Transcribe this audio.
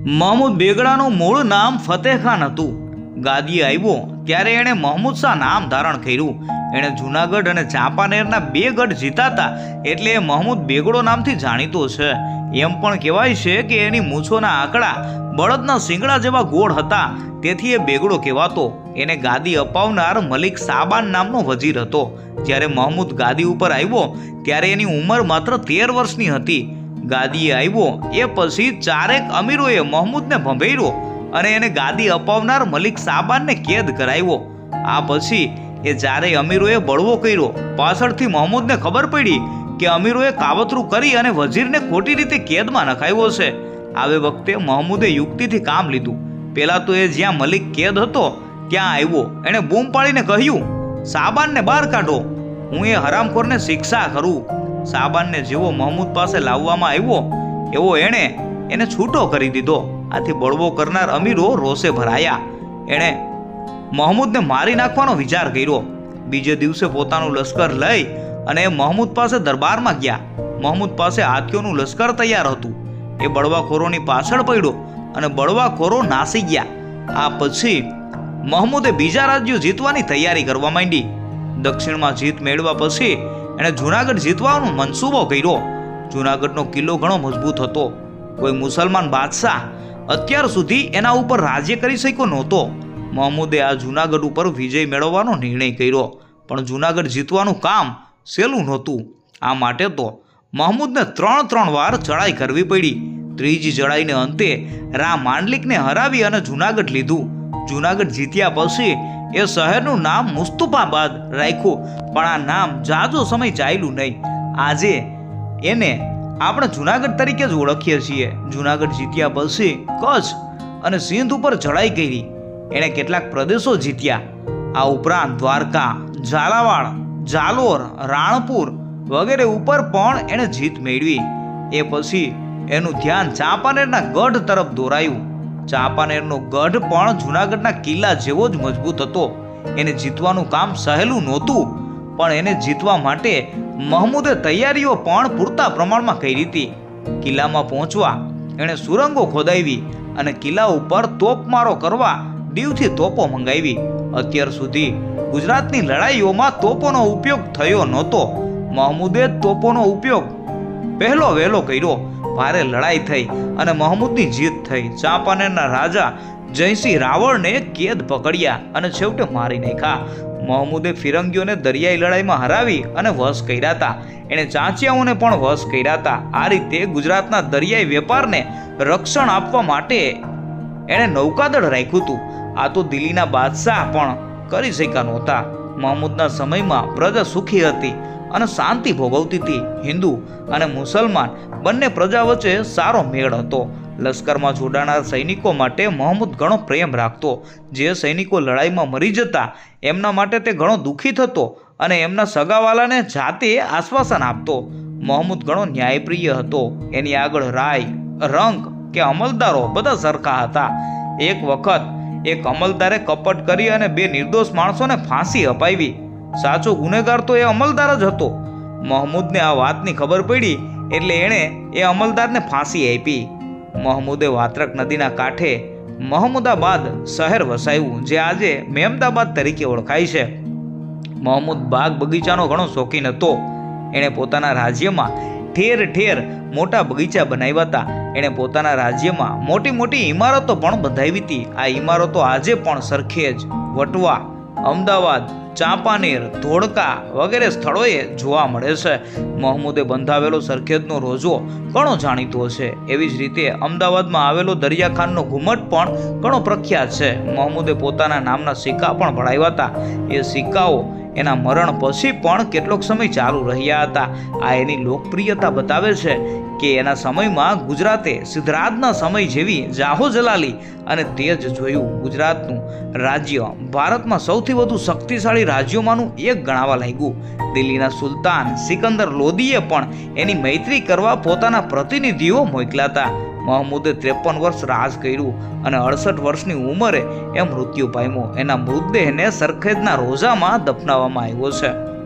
મહમૂદ બેગડાનું મૂળ નામ ફતેહ ખાન હતું. ગાદીએ આવ્યો ત્યારે એણે મહમૂદ શાહ નામ ધારણ કર્યું. એણે જૂનાગઢ અને ચાંપાનેરના બે ગઢ જીતાતા એટલે એ મહમૂદ બેગડો નામથી જાણીતો છે. એમ પણ કહેવાય છે કે એની મૂછોના આંકડા બળદના શિંગડા જેવા ગોળ હતા. તેથી એ બેગડો કહેવાતો. એને ગાદી અપાવનાર મલિક સાબાન નામનો વજીર હતો. જ્યારે મહમૂદ ગાદી ઉપર આવ્યો, ત્યારે એની ઉંમર માત્ર તેર વર્ષની હતી. ગાદીએ આવ્યો, એ પછી ચારેક અમીરોએ મહમૂદને ભંભેર્યો અને એને ગાદી અપાવનાર મલિક સાબાનને કેદ કરાવ્યો. આ પછી એ જ્યારે અમીરોએ બળવો કર્યો. પાછળથી મહમૂદને ખબર પડી કે અમીરોએ કાવતરું કરી અને વઝીરને ખોટી રીતે કેદમાં નખાવ્યો છે. આવે વખતે મહમૂદે યુક્તિથી કામ લીધું. પહેલાં તો એ જ્યાં મલિક કેદ હતો, ત્યાં આવ્યો. એણે બૂમ પાડીને કહ્યું, સાબાનને બહાર કાઢો. હું એ હરામખોરને શિક્ષા કરું. સાબાનને જેવો મહમૂદ પાસે લાવવામાં આવ્યો, એવો એણે એને છૂટો કરી દીધો. આથી બળવો કરનાર અમીરો રોષે ભરાયા. એણે મહમૂદને મારી નાખવાનો વિચાર કર્યો. બીજે દિવસે પોતાનું લશ્કર લઈ અને મહમૂદ પાસે દરબારમાં ગયા. મહમૂદ પાસે હાથીઓનું લશ્કર તૈયાર હતું. એ બળવાખોરોની પાછળ પડ્યો અને બળવાખોરો નાસી ગયા. આ પછી મહમૂદે બીજા રાજ્યો જીતવાની તૈયારી કરવા માંડી. દક્ષિણમાં જીત મેળવા પછી એણે જૂનાગઢ જીતવાનો મનસૂબો કર્યો. જૂનાગઢનો કિલ્લો ઘણો મજબૂત હતો. કોઈ મુસલમાન બાદશાહ અત્યાર સુધી એના ઉપર રાજ્ય કરી શક્યો નહોતો. મહમૂદે આ જૂનાગઢ ઉપર વિજય મેળવવાનો નિર્ણય કર્યો, પણ જૂનાગઢ જીતવાનું કામ સહેલું નહોતું. આ માટે તો મહમૂદને ત્રણ ત્રણ વાર ચડાઈ કરવી પડી. ત્રીજી ચડાઈને અંતે રા માંડલિકને હરાવી અને જૂનાગઢ લીધું. જૂનાગઢ જીત્યા પછી એ શહેરનું નામ મુસ્તુફાબાદ રાખ્યું, પણ આ નામ જાજો સમય ચાલ્યું નહીં. આજે એને આપણે જુનાગઢ તરીકે જ ઓળખીએ છીએ. જુનાગઢ જીત્યા પછી કચ્છ અને સિંધ ઉપર ચડાઈ કરી. એણે કેટલાક પ્રદેશો જીત્યા. આ ઉપરાંત દ્વારકા, ઝાલાવાડ, ઝાલોર, રાણપુર વગેરે ઉપર પણ એણે જીત મેળવી. એ પછી એનું ધ્યાન ચાંપાનેરના ગઢ તરફ દોરાયું. ચાંપાનેરનો ગઢ પણ જૂનાગઢના કિલ્લા જેવો જ મજબૂત હતો. એને જીતવાનું કામ સહેલું નહોતું, પણ એને જીતવા માટે મહમૂદે તૈયારીઓ પણ પૂરતા પ્રમાણમાં કરી હતી. કિલ્લામાં પહોંચવા એણે સુરંગો ખોદાવી અને કિલ્લા ઉપર તોપમારો કરવા દીવથી તોપો મંગાવી. અત્યાર સુધી ગુજરાતની લડાઈઓમાં તોપોનો ઉપયોગ થયો નહોતો. મહમૂદે તોપોનો ઉપયોગ પહેલો વહેલો કર્યો. ભારે લડાઈ થઈ અને મહમૂદની જીત થઈ. ચાંપાનેરના રાજા જયસિંહ રાવળને કેદ પકડ્યા અને છેવટે મારી નાખ્યા. મહમૂદે ફિરંગીઓને દરિયાઈ લડાઈમાં હરાવી અને વશ કર્યા હતા. એણે ચાંચિયાઓને પણ વશ કર્યા હતા. આ રીતે ગુજરાતના દરિયાઈ વેપારને રક્ષણ આપવા માટે એણે નૌકાદળ રાખ્યું હતું. આ તો દિલ્હીના બાદશાહ પણ કરી શક્યા નહોતા. મહમૂદના સમયમાં પ્રજા સુખી હતી. અને શાંતિ ભોગવતી હતી. હિન્દુ અને મુસલમાન બંને પ્રજા વચ્ચે સારો મેળ હતો. લશ્કરમાં જોડાનાર સૈનિકો માટે મોહમ્મદ ઘણો પ્રેમ રાખતો. જે સૈનિકો લડાઈમાં મરી જતા, એમના માટે તે ઘણો દુઃખી થતો અને એમના સગાવાલાને જાતે આશ્વાસન આપતો. મોહમ્મદ ઘણો ન્યાયપ્રિય હતો. એની આગળ રાય, રંગ કે અમલદારો બધા સરખા હતા. એક વખત, એક અમલદારે કપટ કરી અને બે નિર્દોષ માણસોને ફાંસી અપાવી. સાચો ગુનેગાર તો એ અમલદાર જ હતો. મહમૂદને આ વાતની ખબર પડી એટલે એણે એ અમલદારને ફાંસી આપી. મહમૂદે વાત્રક નદીના કાંઠે મહમૂદાબાદ શહેર વસાવ્યું, જે આજે મેમદાબાદ તરીકે ઓળખાય છે. મહમૂદ બાગ બગીચાનો ઘણો શોખીન હતો. એણે પોતાના રાજ્યમાં ઠેર ઠેર મોટા બગીચા બનાવ્યા હતા. એણે પોતાના રાજ્યમાં મોટી મોટી ઇમારતો પણ બંધાવી હતી. આ ઇમારતો આજે પણ સરખેજ વટવા અમદાવાદ, ચાંપાનેર, ધોળકા વગેરે સ્થળોએ જોવા મળે છે. મહમૂદે બંધાવેલો સરખેજનો રોજો ઘણો જાણીતો છે. એવી જ રીતે અમદાવાદમાં આવેલો દરિયાખાનનો ઘુમટ પણ ઘણો પ્રખ્યાત છે. મહમૂદે પોતાના નામના સિક્કા પણ ભળાવ્યા હતા. એ સિક્કાઓ એના મરણ પછી પણ કેટલોક સમય ચાલુ રહ્યા હતા. આ એની લોકપ્રિયતા બતાવે છે કે એના સમયમાં ગુજરાતે સિદ્ધરાજના સમય જેવી જાહો જલાલી અને તે જ જોયું ગુજરાતનું રાજ્ય ભારતમાં સૌથી વધુ શક્તિશાળી રાજ્યોમાંનું એક ગણાવા લાગ્યું. દિલ્હીના સુલતાન સિકંદર લોદીએ પણ એની મૈત્રી કરવા પોતાના પ્રતિનિધિઓ મોકલ્યા હતા. મહમૂદે ત્રેપન વર્ષ રાજ કર્યું અને અડસઠ વર્ષની ઉંમરે એ મૃત્યુ પામ્યો. એના મૃતદેહને સરખેજના રોજામાં દફનાવવામાં આવ્યો છે.